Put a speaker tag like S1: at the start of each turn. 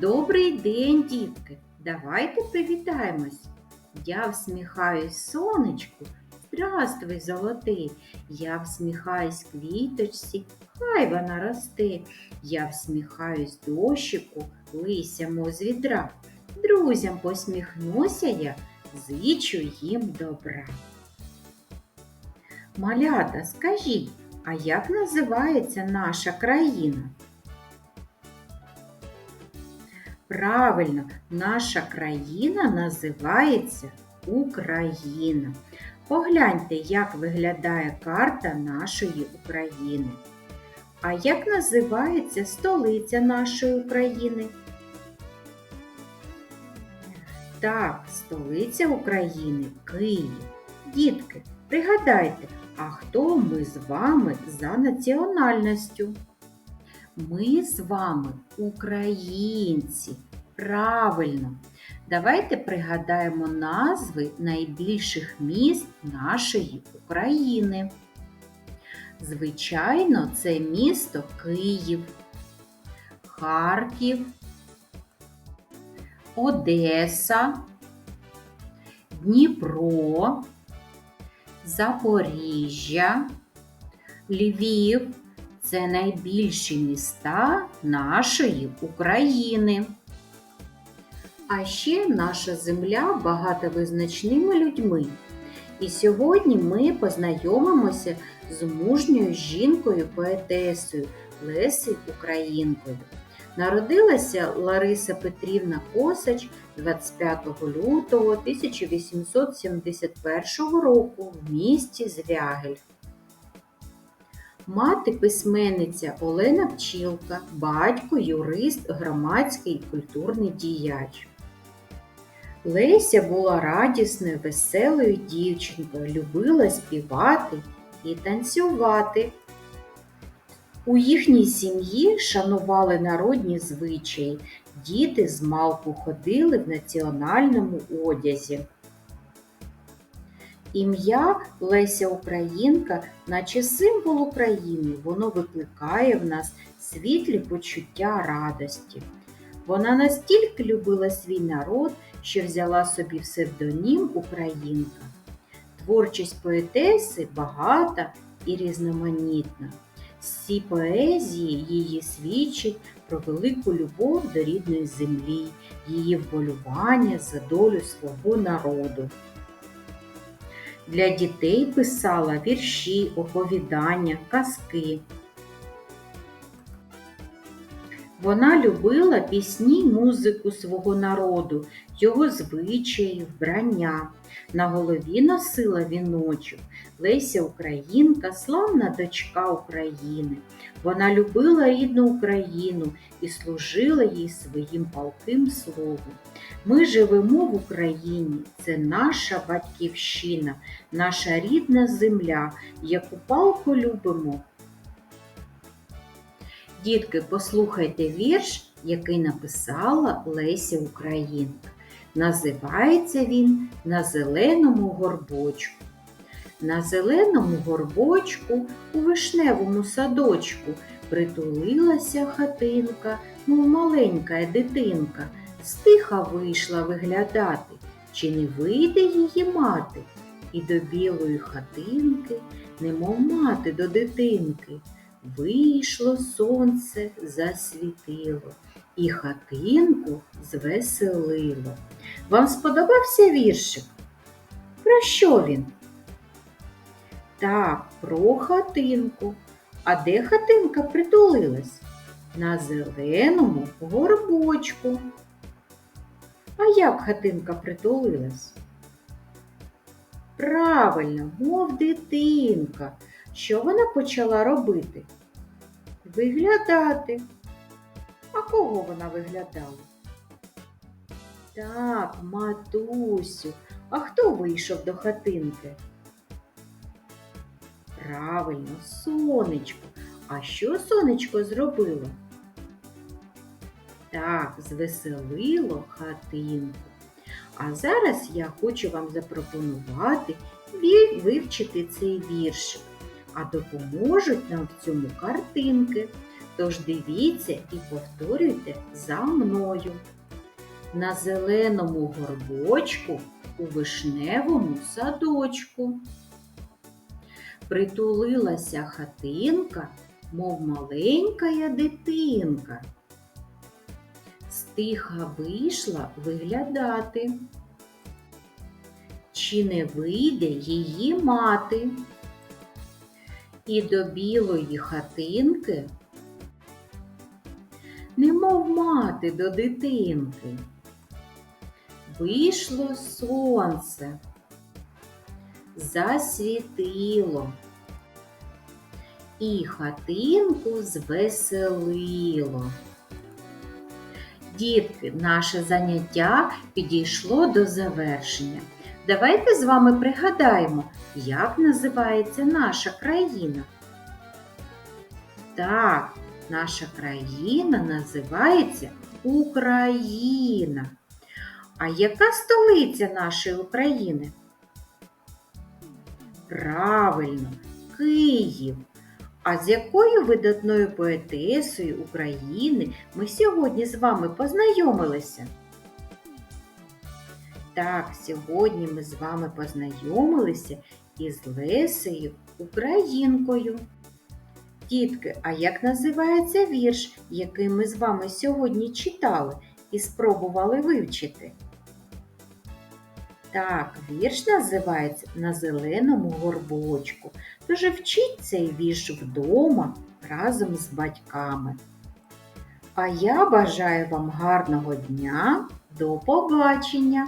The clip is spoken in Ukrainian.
S1: Добрий день, дітки! Давайте привітаємось. Я всміхаюсь сонечку, здравствуй, золотий. Я всміхаюсь квіточці, хай вона росте. Я всміхаюсь дощику, лися мов з відра. Друзям посміхнуся я, зичу їм добра. Малята, скажіть, а як називається наша країна? Правильно, наша країна називається Україна. Погляньте, як виглядає карта нашої України. А як називається столиця нашої України? Так, столиця України Київ. Дітки, пригадайте, а хто ми з вами за національністю? Ми з вами українці. Правильно. Давайте пригадаємо назви найбільших міст нашої України. Звичайно, це місто Київ, Харків, Одеса, Дніпро, Запоріжжя, Львів це найбільші міста нашої України. А ще наша земля багата визначними людьми. І сьогодні ми познайомимося з мужньою жінкою поетесою Лесею Українкою. Народилася Лариса Петрівна Косач 25 лютого 1871 року в місті Звягель. Мати письменниця Олена Пчілка, батько юрист, громадський і культурний діяч. Леся була радісною, веселою дівчинкою, любила співати і танцювати. У їхній сім'ї шанували народні звичаї, діти з малку ходили в національному одязі. Ім'я Леся Українка, наче символ України, воно викликає в нас світлі почуття радості. Вона настільки любила свій народ, що взяла собі псевдонім Українка. Творчість поетеси багата і різноманітна. Всі поезії її свідчать про велику любов до рідної землі, її вболювання за долю свого народу. Для дітей писала вірші, оповідання, казки. Вона любила пісні й музику свого народу, його звичаї, вбрання. На голові носила віночок Леся Українка, славна дочка України. Вона любила рідну Україну і служила їй своїм палким словом. Ми живемо в Україні, це наша батьківщина, наша рідна земля, яку палку любимо. Дітки, послухайте вірш, який написала Леся Українка. Називається він На зеленому горбочку. На зеленому горбочку у вишневому садочку притулилася хатинка, мов маленька дитинка, стиха вийшла виглядати, чи не вийде її мати. І до білої хатинки, немов мати до дитинки. Вийшло сонце, засвітило і хатинку звеселило. Вам сподобався віршик? Про що він? Так, про хатинку. А де хатинка притулилась? На зеленому горбочку. А як хатинка притулилась? Правильно, мов дитинка. Що вона почала робити? Виглядати. А кого вона виглядала? Так, матусю. А хто вийшов до хатинки? Правильно, сонечко. А що сонечко зробило? Так, звеселило хатинку. А зараз я хочу вам запропонувати вивчити цей віршик. А допоможуть нам в цьому картинки. Тож дивіться і повторюйте за мною. На зеленому горбочку у вишневому садочку. Притулилася хатинка, мов маленькая дитинка. Стиха вийшла виглядати. Чи не вийде її мати? І до білої хатинки, немов мати до дитинки. Вийшло сонце, засвітило і хатинку звеселило. Дітки, наше заняття підійшло до завершення. Давайте з вами пригадаємо, як називається наша країна. Так, наша країна називається Україна. А яка столиця нашої України? Правильно, Київ. А з якою видатною поетесою України ми сьогодні з вами познайомилися? Так, сьогодні ми з вами познайомилися із Лесею Українкою. Дітки, а як називається вірш, який ми з вами сьогодні читали і спробували вивчити? Так, вірш називається На зеленому горбочку. Тож вчіть цей вірш вдома разом з батьками. А я бажаю вам гарного дня. До побачення!